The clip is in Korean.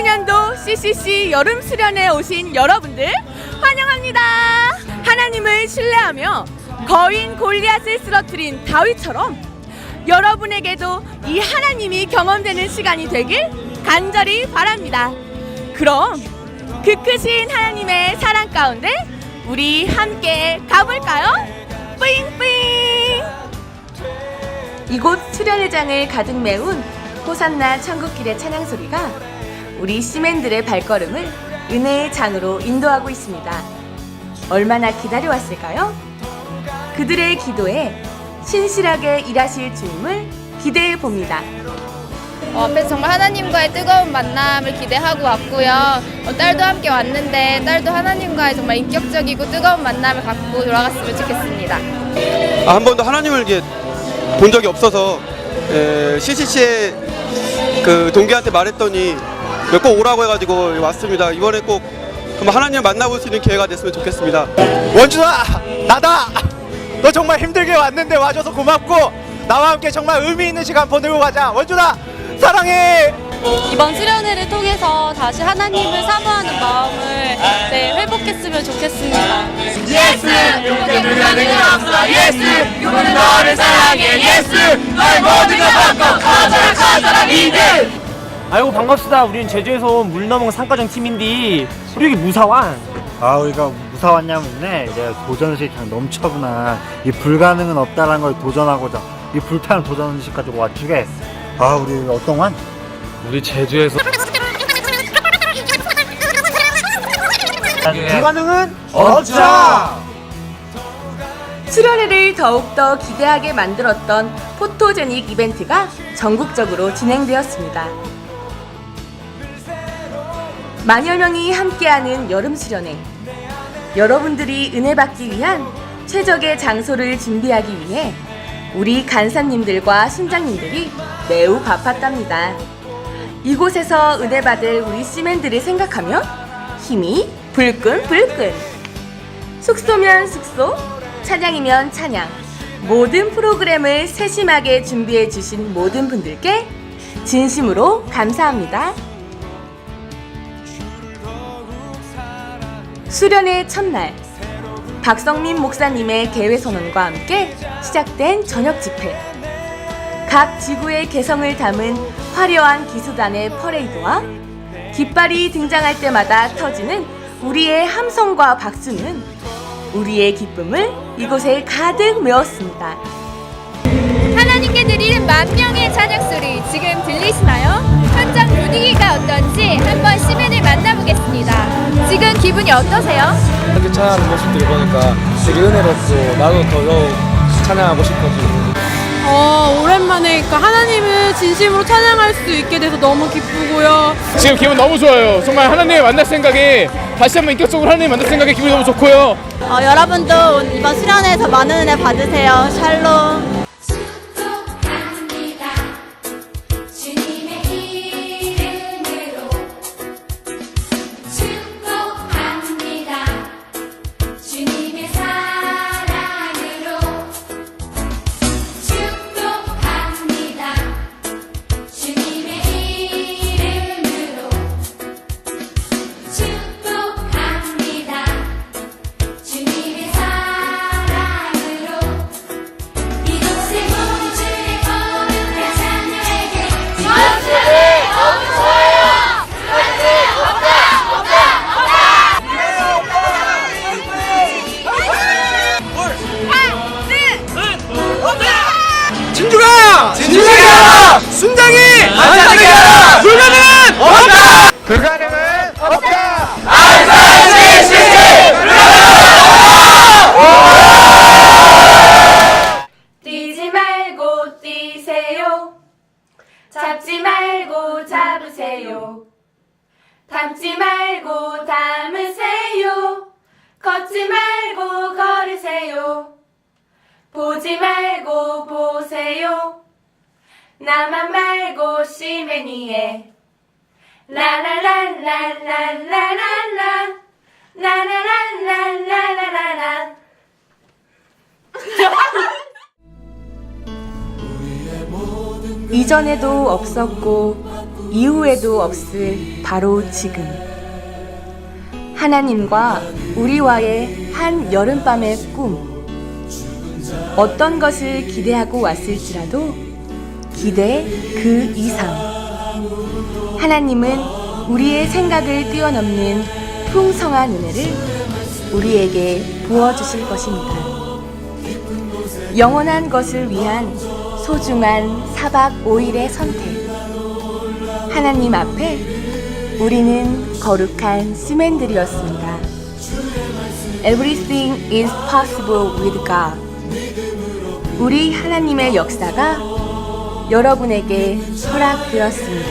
2012년도 CCC 여름 수련회 오신 여러분들 환영합니다. 하나님을 신뢰하며 거인 골리앗을 쓰러뜨린 다윗처럼 여러분에게도 이 하나님이 경험되는 시간이 되길 간절히 바랍니다. 그럼 그 크신 하나님의 사랑 가운데 우리 함께 가볼까요? 뿌잉뿌잉! 이곳 수련회장을 가득 메운 호산나 천국길의 찬양 소리가 우리 시맨들의 발걸음을 은혜의 장으로 인도하고 있습니다. 얼마나 기다려왔을까요? 그들의 기도에 신실하게 일하실 주님을 기대해 봅니다. 어, 앞에서 정말 하나님과의 뜨거운 만남을 기대하고 왔고요. 어, 딸도 함께 왔는데 딸도 하나님과의 정말 인격적이고 뜨거운 만남을 갖고 돌아갔으면 좋겠습니다. 아, 한 번도 하나님을 이게 본 적이 없어서 에, CCC에 그 동기한테 말했더니 몇번 오라고 해가지고 왔습니다. 이번에 꼭 한번 하나님을 만나볼 수 있는 기회가 됐으면 좋겠습니다. 원준아 나다 너 정말 힘들게 왔는데 와줘서 고맙고 나와 함께 정말 의미 있는 시간 보내고 가자 원준아 사랑해 이번 수련회를 통해서 다시 하나님을 사모하는 마음을 네, 회복했으면 좋겠습니다. 아이고 반갑습니다. 우리는 제주에서 온 물 넘은 산과정 팀인데 우리 여기 무사완. 아 우리가 무사 왔냐면네 이제 도전의식이 그냥 넘쳐구나 이 불가능은 없다라는 걸 도전하고자 이 불타는 도전의식 가지고 왔주게 아 우리 어떤 완? 우리 제주에서 불가능은 없자. 수련회를 더욱더 기대하게 만들었던 포토제닉 이벤트가 전국적으로 진행되었습니다. 명이 함께하는 여름 수련회. 여러분들이 은혜 받기 위한 최적의 장소를 준비하기 위해 우리 간사님들과 신장님들이 매우 바빴답니다. 이곳에서 은혜 받을 우리 시맨들을 생각하면 힘이 불끈불끈. 숙소면 숙소, 찬양이면 찬양. 모든 프로그램을 세심하게 준비해 주신 모든 분들께 진심으로 감사합니다. 수련의 첫날 박성민 목사님의 개회 선언과 함께 시작된 저녁 집회. 각 지구의 개성을 담은 화려한 기수단의 퍼레이드와 깃발이 등장할 때마다 터지는 우리의 함성과 박수는 우리의 기쁨을 이곳에 가득 메웠습니다. 하나님께 드리는 만 명의 찬양 소리 지금 들리시나요? 현장 분위기가 어떤지 한번 시민 기분이 어떠세요? 이렇게 찬양하는 모습들을 보니까 되게 은혜롭고 나도 더더욱 찬양하고 싶어지고 어, 오랜만에 그러니까 하나님을 진심으로 찬양할 수 있게 돼서 너무 기쁘고요. 지금 기분 너무 좋아요. 정말 하나님을 만날 생각에 다시 한번 인격적으로 하나님 만날 생각에 기분이 너무 좋고요. 어, 여러분도 이번 수련회에서 많은 은혜 받으세요. 샬롬. 진주가 진주가 순장이 안장이야 불가능은 없다 불가능은 없다 뛰지 말고 뛰세요. 잡지 말고 잡으세요. 담지 말고 담으세요. 걷지 말고 걸으세요. 보지 말고. 나만 말고 시메니에 라라라라라라라라 라 라라라라라라라 이전에도 없었고 이후에도 없을 바로 지금. 하나님과 우리와의 한 여름밤의 꿈. 어떤 것을 기대하고 왔을지라도 기대 그 이상. 하나님은 우리의 생각을 뛰어넘는 풍성한 은혜를 우리에게 부어주실 것입니다. 영원한 것을 위한 소중한 4박 5일의 선택. 하나님 앞에 우리는 거룩한 시맨들이었습니다. Everything is possible with God. 우리 하나님의 역사가 여러분에게 허락되었습니다.